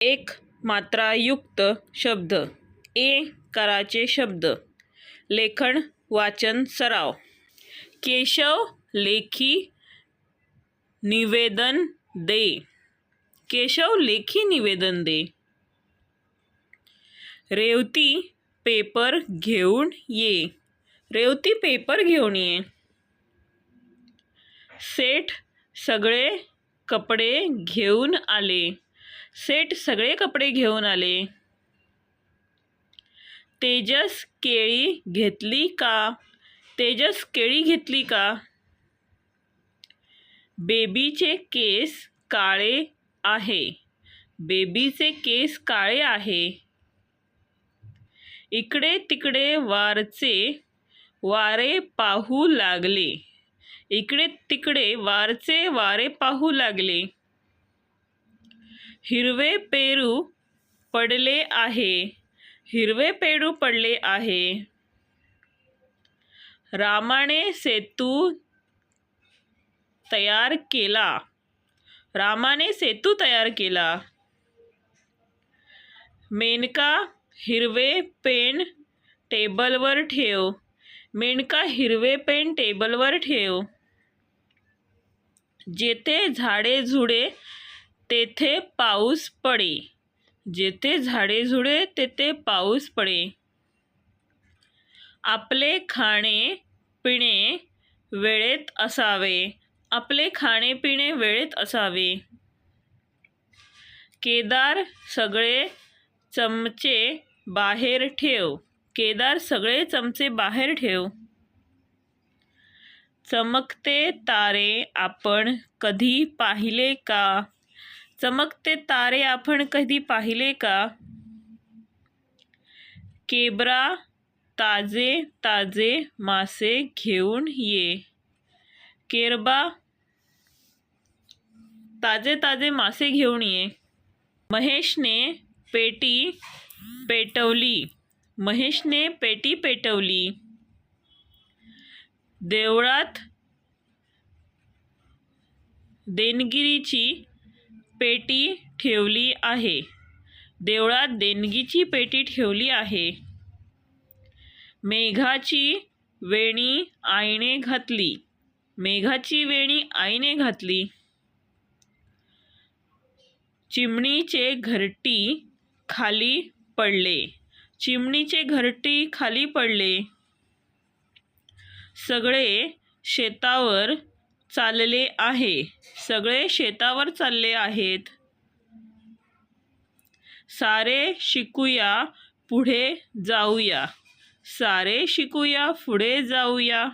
एक मात्रायुक्त शब्द. ए कराचे शब्द. लेखन वाचन सराव. केशव लेखी निवेदन दे. केशव लेखी निवेदन दे. रेवती पेपर घेऊन ये. रेवती पेपर घेऊन ये. सेठ सगळे कपडे घेऊन आले. सेट सगळे कपडे घेऊन आले. तेजस केळी घेतली का? तेजस केळी घेतली का? बेबीचे केस काळे आहे. बेबीचे केस काळे आहे. इकडे तिकडे वारचे वारे पाहू लागले. इकडे तिकडे वारचे वारे पाहू लागले. हिरवे पेरू पडले आहे. हिरवे पेरू पडले आहे. रामाने सेतू तयार केला. रामाने सेतू तयार केला. मेनका हिरवे पेन टेबलवर ठेव. मेनका हिरवे पेन टेबलवर ठेव. जेथे झाडे झुडे तेथे पाऊस पडे. जेथे झाडे झुडे तेथे पाऊस पडे. आपले खाणे पिणे वेळेत असावे. आपले खाणे पिणे वेळेत असावे. केदार सगळे चमचे बाहेर ठेव. केदार सगळे चमचे बाहेर ठेव. चमकते तारे आपण कधी पाहिले का? चमकते तारे आपण कधी पाहिले का? केबरा ताजे ताजे मासे घेऊन ये. केरबा ताजे ताजे मासे घेऊन ये. महेशने पेटी पेटवली. महेशने पेटी पेटवली. देवळात देणगिरीची पेटी ठेवली आहे. देवळात देणगीची पेटी ठेवली आहे. मेघाची वेणी आईने घातली. मेघाची वेणी आईने घातली. चिमणीचे घरटी खाली पडले. चिमणीचे घरटी खाली पडले. सगळे शेतावर चालले आहे. सगळे शेतावर चालले आहेत. सारे शिकूया पुढे जाऊया. सारे शिकूया पुढे जाऊया.